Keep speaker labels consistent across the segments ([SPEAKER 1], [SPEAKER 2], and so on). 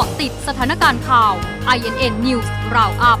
[SPEAKER 1] าะติดสถานการณ์ข่าว INN News Roundup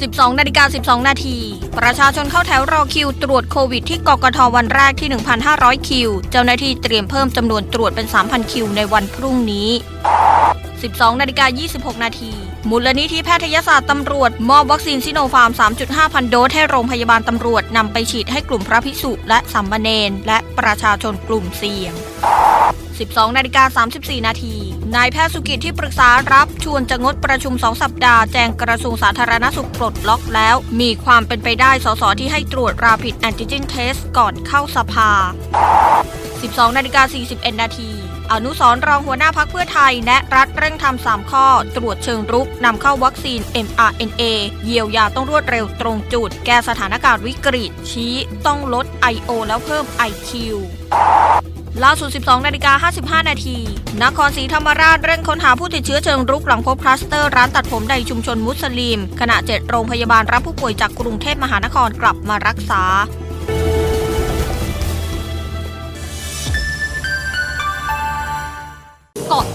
[SPEAKER 2] 12นาฬิกา12 นาที ประชาชนเข้าแถวรอคิวตรวจโควิดที่กกทวันแรกที่ 1,500 คิว เจ้าหน้าที่เตรียมเพิ่มจำนวนตรวจเป็น 3,000 คิวในวันพรุ่งนี้ 12นาฬิกา26 นาทีมูลนิธิแพทยศาสตร์ตำรวจ มอบวัคซีนซิโนฟาร์ม 3.5 พันโดสให้โรงพยาบาลตำรวจนำไปฉีดให้กลุ่มพระภิกษุและสัมมเนนและประชาชนกลุ่มเสี่ยง 12นาฬิกา34 นาที นายแพทย์สุกิจที่ปรึกษารับชวนจะงดประชุม 2 สัปดาห์ แจ้งกระทรวงสาธารณสุขปลดล็อกแล้ว มีความเป็นไปได้สสที่ให้ตรวจราผิดแอนติเจนเทสก่อนเข้าสภา 12นาฬิกา41 นาที อนุสรรองหัวหน้าพักเพื่อไทย แนะรัฐเร่งทำ3ข้อ ตรวจเชิงรุกนำเข้าวัคซีน mRNA เยียวยาต้องรวดเร็วตรงจุด แก้สถานการณ์วิกฤต ชี้ต้องลด I.O. แล้วเพิ่ม IQ ล่าสุด 12 นาฬิกา 55 นาที นครศรีธรรมราชเร่งค้นหาผู้ติดเชื้อเชิงรุกหลังพบคลัสเตอร์ร้านตัดผมในชุมชนมุสลิม ขณะเจ็ดโรงพยาบาลรับผู้ป่วยจากกรุงเทพมหานครกลับมารักษา